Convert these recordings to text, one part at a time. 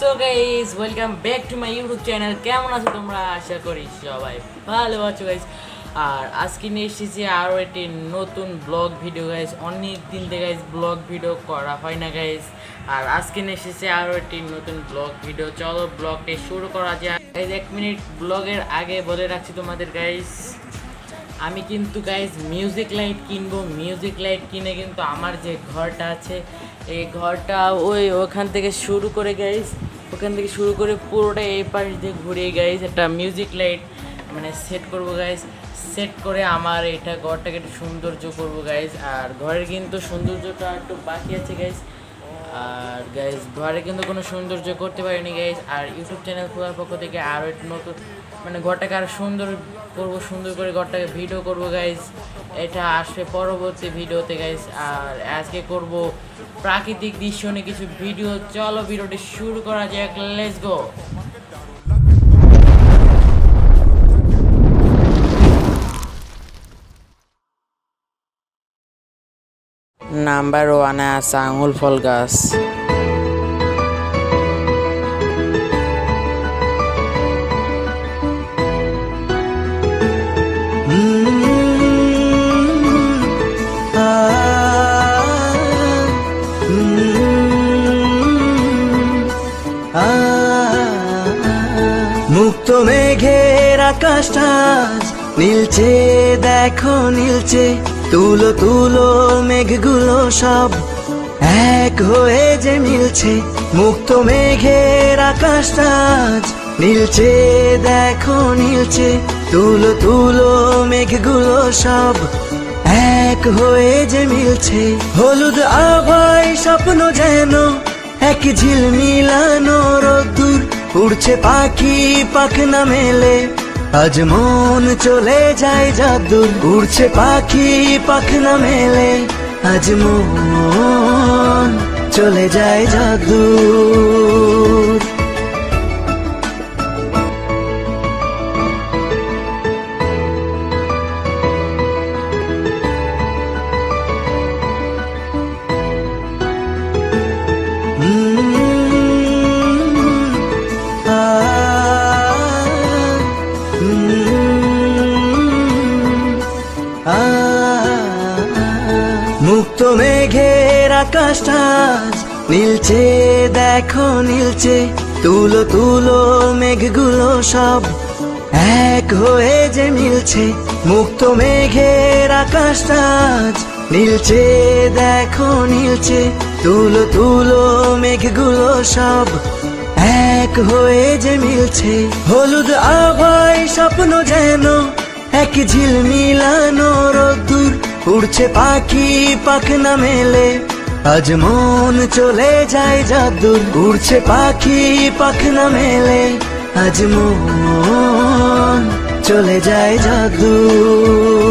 So guys welcome back to my YouTube channel কেমন আছো তোমরা? আশা করি সবাই ভালো আছো গাইস আর আজকে নিয়ে এসেছি আরও একটি নতুন ব্লগ ভিডিও গাইস অনেক দিন থেকে গাইস ব্লগ ভিডিও করা হয় না গাইস আর আজকে নিয়ে এসেছি আরও একটি নতুন ব্লগ ভিডিও চলো ব্লগটি শুরু করা যায় এক মিনিট ব্লগের আগে বলে রাখছি তোমাদের গাইস আমি কিন্তু গাইজ মিউজিক লাইট কিনবো মিউজিক লাইট কিনে কিন্তু আমার যে ঘরটা আছে, এই ঘরটা ওই ওখান থেকে শুরু করে গাইজ ওখান থেকে শুরু করে পুরোটা এই পাশ দিয়ে ঘুরিয়ে গাইজ একটা মিউজিক লাইট মানে সেট করব গাইজ সেট করে আমার এটা ঘরটাকে একটু সৌন্দর্য করব গাইজ আর ঘরের কিন্তু সৌন্দর্যটা একটু বাকি আছে গাইজ আর গাইজ ঘরে কিন্তু কোনো সৌন্দর্য করতে পারিনি গাইজ আর ইউটিউব চ্যানেল খোলার পক্ষ থেকে আরও একটু নতুন মানে ঘরটাকে আরও সুন্দর করব, সুন্দর করে ঘরটাকে ভিডিও করব গাইজ এটা আসবে পরবর্তী ভিডিওতে গাইজ আর আজকে করব প্রাকৃতিক দৃশ্য নিয়ে কিছু ভিডিও। চলো ভিডিওটি শুরু করা যাক। লেটস গো নাম্বার ওয়ানে আছে আঙুল ফল গাছ। আকাশটা নীলছে দেখো নীলছে তুলো তুলো মেঘগুলো সব এক হয়ে যে মিলছে। মুক্ত মেঘের আকাশটা নীলছে দেখো নীলছে তুলো তুলো মেঘগুলো সব এক হয়ে যে মিলছে। হলুদ আভাই স্বপ্ন যেন এক ঝিল মিলানো রোদ্দুর, উড়ছে পাখি পাখনা মেলে। আজ মন চলে যায় জাদুর উড়ছে পাখি পাখনা মেলে। আজ মন চলে যায় জাদুর। মুক্ত মেঘের আকাশটা নীলছে দেখো নীলছে তুলো তুলো মেঘগুলো সব এক হয়ে যে মিলছে। মুক্ত মেঘের আকাশটা নীলছে দেখো নীলছে তুলো তুলো মেঘগুলো সব এক হয়ে যে মিলছে। হলুদ আভাই স্বপ্ন যেন এক ঝিল মিলানো রোদ্দুর উড়ছে পাখি পাখনা মেলে। আজ মন চলে যায় জাদুর, উড়ছে পাখি পাখনা মেলে। আজ মন চলে যায় জাদুর।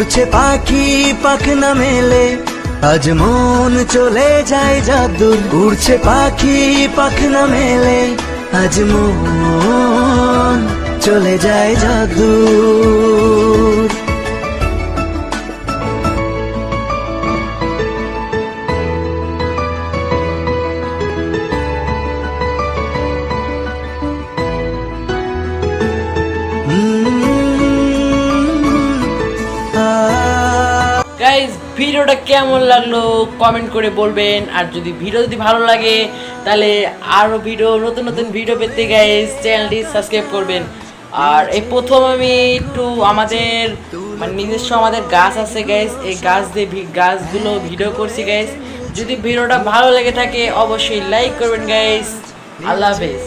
উড়ছে পাখি পাখনা মেলে। আজ মন চলে যায় জাদুর। উড়ছে পাখি পাখনা মেলে। আজ মন চলে যায় জাদুর। ভিডিওটা কেমন লাগল কমেন্ট করে বলবেন। আর যদি ভিডিও যদি ভালো লাগে, তাহলে আরও ভিডিও, নতুন নতুন ভিডিও পেতে গাইজ চ্যানেলটি সাবস্ক্রাইব করবেন। আর এই প্রথম আমি একটু আমাদের মানে নিজস্ব আমাদের গাছ আছে গাইস এই গাছ দিয়ে গাছগুলো ভিডিও করছি গাইস যদি ভিডিওটা ভালো লেগে থাকে, অবশ্যই লাইক করবেন গাইস আল্লাহ হাফেজ।